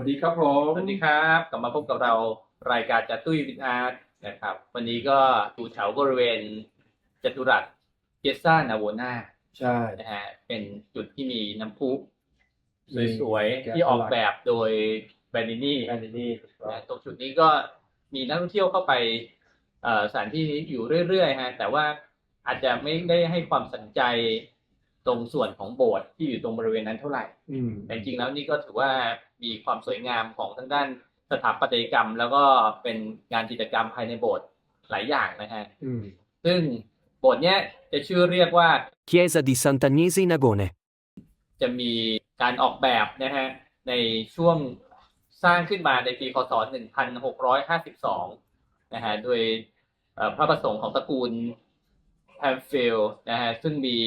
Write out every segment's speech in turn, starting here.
วัสดีครับผม สวัสดีครับ กลับมาพบกับเรารายการจัตุยวิทอาร์ตนะครับ วันนี้ก็อยู่แถวบริเวณจตุรัสเกซ่านาโวนาใช่นะฮะเป็นจุดที่มีน้ำพุมีสวยแกะๆที่ออกสลักแบบโดยแบรนดินี่อันนี้นะตรงจุดนี้ก็มีนักท่องเที่ยวเข้าไปเอ่อสถานที่นี้อยู่เรื่อยๆฮะแต่ว่าอาจจะไม่ได้ให้ความสนใจ ตรงส่วนของโบสถ์ที่อยู่ตรงบริเวณนั้นเท่าไหร่อืมแต่จริงๆแล้วนี่ก็ถือว่ามีความสวยงามของทางด้านสถาปัตยกรรม แล้วก็เป็นงานจิตรกรรมภายในโบสถ์หลายอย่างนะฮะอืมซึ่งโบสถ์เนี้ยจะชื่อเรียกว่า Chiesa di Sant'Agnese in Agone. จะมีการออกแบบนะฮะในช่วงสร้างขึ้นมาในปีคศ 1652 นะฮะ โดยเอ่อพระประสงค์ของตระกูลแฮมฟิลด์นะฮะ ซึ่งมี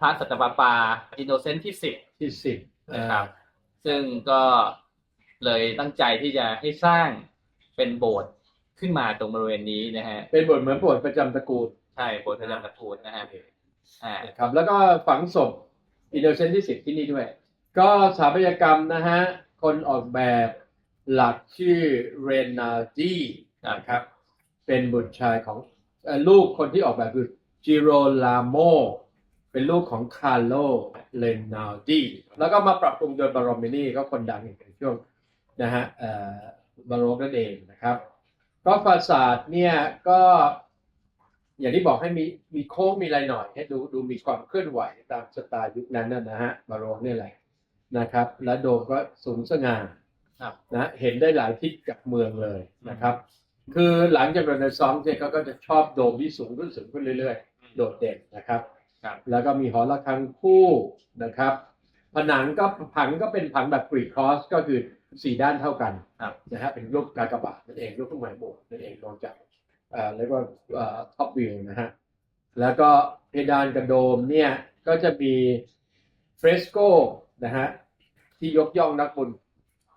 พระสัตวปาอินโนเซนต์ที่10ที่สิบนะครับ ซึ่งก็เลยตั้งใจที่จะให้สร้างเป็นโบสถ์ขึ้นมาตรงบริเวณนี้นะฮะ เป็นบทเหมือนบทประจำตระกูล ใช่โบสถ์พระยาตระกูลนะฮะอ่านะครับ แล้วก็ฝังศพอินโดเซนที่สิบที่นี่ด้วย ก็สถาปัตยกรรมนะฮะ คนออกแบบหลักชื่อเรนาดีนะครับ เป็นบุตรชายของเอ่อลูกคนที่ออกแบบคือจิโรลาโม เป็นลูกของคาร์โลเลนนาดีแล้วก็มาปรับปรุงโดยบารอมินีก็คนดังอีกในช่วงนะฮะเอ่อบาโรกนั่นเองนะครับก็ฟาสาดเนี่ยก็อย่างที่บอกให้มีมีโค้งมีอะไรหน่อย ให้ดูดูมีความเคลื่อนไหวตามสไตล์ยุคนั้นนะนะฮะบาโรกนี่แหละนะครับ และโดมก็สูงสง่าครับนะเห็นได้หลายทิศจากเมืองเลยนะครับ คือหลังจากเรเนซองส์เนี่ยเขาก็จะชอบโดมที่สูงขึ้นสูงขึ้นเรื่อยๆ โดดเด่นนะครับครับ แล้วก็มีหอระฆังคู่นะครับ ผนังก็ผังก็เป็นผังแบบกรีกครอสก็คือสี่ด้านเท่ากันครับนะฮะเป็นรูปกากบาทนั่นเองรูปเครื่องหมายบวกนั่นเองลองจากเอ่อแล้วก็ท็อปวิวนะฮะแล้วก็เพดานกระโดมเนี่ยก็จะมีเฟรสโกนะฮะที่ยกย่องนักบุญ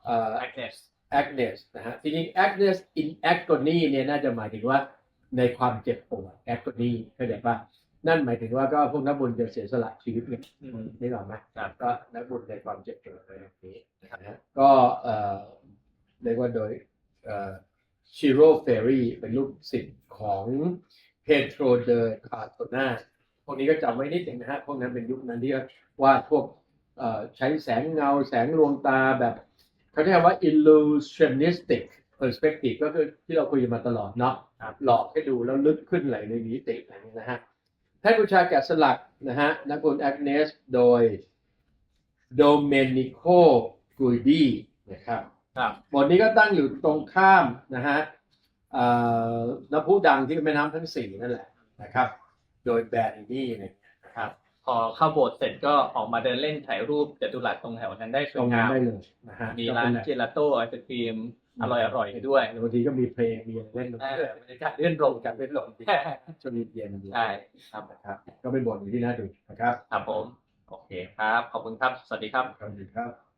เอ่อแอคเนส Agnes นะฮะทีนี้ Agnes in agony เนี่ยน่าจะหมายถึงว่าในความเจ็บปวด agony เข้าใจปะ นั่นหมายถึงว่าก็พวกนักบุญจะเสียสละชีวิตเนี่ยอืมนี่หรอกไหมครับก็นักบุญในความเจ็บปวดอะไรแบบนี้นะฮะก็เอ่อเรียกว่าโดยเอ่อชิโร่เฟรีเป็นลูกศิษย์ของเพโตรเดอคาโตนาพวกนี้ก็จำไว้นิดหนึ่งนะฮะพวกนั้นเป็นยุคนั้นที่วาดพวกเอ่อใช้แสงเงาแสงลวงตาแบบเขาเรียกว่า illusionistic perspective ก็คือที่เราคุยกันมาตลอดเนาะครับหลอกให้ดูแล้วลึกขึ้นไหลในมิติอะไรนี้นะฮะ ให้บูชาแกะสลักนะฮะนักบุญแอ n เนสโดยโดเมนิโคกุยดีนะครับครับบทนี้ก็ตั้งอยู่ตรงข้ามนะฮะเอ่อน้ำพุดังที่แม่น้ำทั้งสี่นั่นแหละนะครับ โดยแบรนด์นี่เนี่ยนะครับ พอเข้าโบสถ์เสร็จก็ออกมาเดินเล่นถ่ายรูปจัตุรัสตรงแถวนั้นได้สตวรยงนั้งานมได้เลยนะฮะมีร้านเจลาโต้ไอศครีมอร่อยๆอยู่ด้วยบางทีก็มีเพลงมีอะไรเล่นเออบรรยากาศเลื่อนลมการเล่นลมดีช่วงนี้เย็นดีใช่ครับนะครับ ก็เป็นบทอยู่ที่น่าดูนะครับครับผม โอเคครับ ขอบคุณครับ สวัสดีครับ ขอบคุณครับ